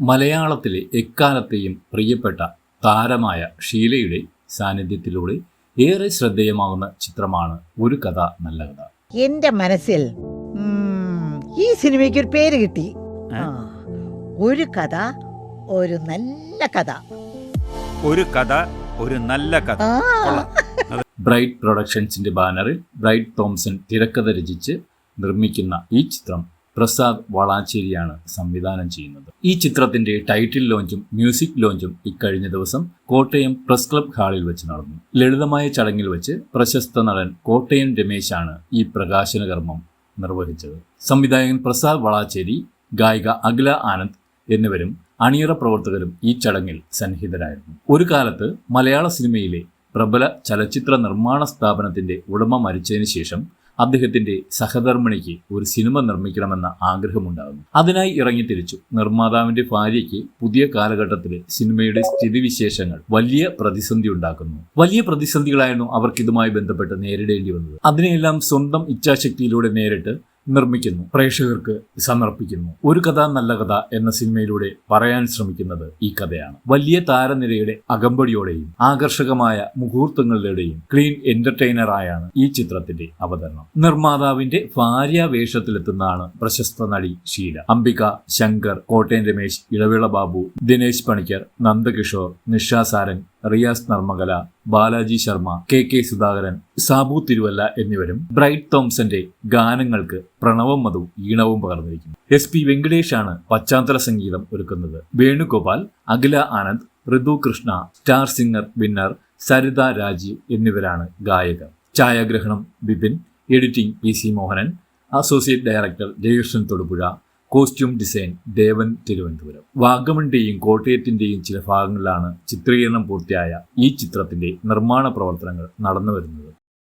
മലയാളത്തിലെ എക്കാലത്തെയും പ്രിയപ്പെട്ട താരമായ ഷീലയുടെ സാന്നിധ്യത്തിലൂടെ ഏറെ ശ്രദ്ധേയമാകുന്ന ചിത്രമാണ് ഒരു കഥ നല്ല കഥ. എന്റെ മനസ്സിൽ ഈ സിനിമയ്ക്ക് ഒരു പേര് കിട്ടി. ഒരു കഥ ഒരു നല്ല കഥ. ഒരു കഥ ഒരു നല്ല കഥ. ബ്രൈറ്റ് പ്രൊഡക്ഷൻസിന്റെ ബാനറിൽ ബ്രൈറ്റ് തോംസൺ തിരക്കഥ രചിച്ച് നിർമ്മിക്കുന്ന ഈ ചിത്രം പ്രസാദ് വളാച്ചേരിയാണ് സംവിധാനം ചെയ്യുന്നത്. ഈ ചിത്രത്തിന്റെ ടൈറ്റിൽ ലോഞ്ചും മ്യൂസിക് ലോഞ്ചും ഇക്കഴിഞ്ഞ ദിവസം കോട്ടയം പ്രസ് ക്ലബ് ഹാളിൽ വെച്ച് നടന്നു. ലളിതമായ ചടങ്ങിൽ വെച്ച് പ്രശസ്ത നടൻ കോട്ടയം രമേശാണ് ഈ പ്രകാശന കർമ്മം നിർവഹിച്ചത്. സംവിധായകൻ പ്രസാദ് വളാച്ചേരി ഗായിക അഖില ആനന്ദ് എന്നിവരും അണിയറ പ്രവർത്തകരും ഈ ചടങ്ങിൽ സന്നിഹിതരായിരുന്നു. ഒരു കാലത്ത് മലയാള സിനിമയിലെ പ്രബല ചലച്ചിത്ര നിർമ്മാണ സ്ഥാപനത്തിന്റെ ഉടമ മരിച്ചതിന് ശേഷം അദ്ദേഹത്തിന്റെ സഹധർമ്മിണിക്ക് ഒരു സിനിമ നിർമ്മിക്കണമെന്ന ആഗ്രഹമുണ്ടാകുന്നു. അതിനായി ഇറങ്ങി തിരിച്ചു. നിർമ്മാതാവിന്റെ ഭാര്യയ്ക്ക് പുതിയ കാലഘട്ടത്തിലെ സിനിമയുടെ സ്ഥിതിവിശേഷങ്ങൾ വലിയ പ്രതിസന്ധി ഉണ്ടാക്കുന്നു. വലിയ പ്രതിസന്ധികളായിരുന്നു അവർക്ക് ഇതുമായി ബന്ധപ്പെട്ട് നേരിടേണ്ടി വന്നത്. അതിനെയെല്ലാം സ്വന്തം ഇച്ഛാശക്തിയിലൂടെ നേരിട്ട് നിർമ്മിക്കുന്നു പ്രേക്ഷകർക്ക് സമർപ്പിക്കുന്നു. ഒരു കഥ നല്ല കഥ എന്ന സിനിമയിലൂടെ പറയാൻ ശ്രമിക്കുന്നത് ഈ കഥയാണ്. വലിയ താരനിരയുടെ അകമ്പടിയോടെയും ആകർഷകമായ മുഹൂർത്തങ്ങളുടെയും ക്ലീൻ എന്റർടൈനറായാണ് ഈ ചിത്രത്തിന്റെ അവതരണം. നിർമ്മാതാവിന്റെ ഭാര്യ വേഷത്തിലെത്തുന്നതാണ് പ്രശസ്ത നടി ഷീല. അംബിക ശങ്കർ കോട്ടയം രമേശ് ഇളവിള ബാബു ദിനേശ് പണിക്കർ നന്ദകിഷോർ നിഷാ സാരൻ റിയാസ് നർമ്മകല ബാലാജി ശർമ്മ കെ കെ സുധാകരൻ സാബു തിരുവല്ല എന്നിവരും ബ്രൈറ്റ് തോംസന്റെ ഗാനങ്ങൾക്ക് പ്രണവം മധു ഈണവും പകർന്നിരിക്കുന്നു. എസ് പി വെങ്കടേഷാണ് പശ്ചാത്തല സംഗീതം ഒരുക്കുന്നത്. Venugopal Akhila Anand Ritu Krishna star singer winner Saritha Rajeev എന്നിവരാണ് ഗായകർ. ഛായാഗ്രഹണം Bipin editing P C Mohanan associate director Jayakrishnan Thodupuzha costume design Devan Thiruvananthapuram വാഗമണിന്റെയും കോട്ടയത്തിന്റെയും ചില ഭാഗങ്ങളിലാണ് ചിത്രീകരണം പൂർത്തിയായ ഈ ചിത്രത്തിന്റെ നിർമ്മാണ പ്രവർത്തനങ്ങൾ നടന്നു വരുന്നത്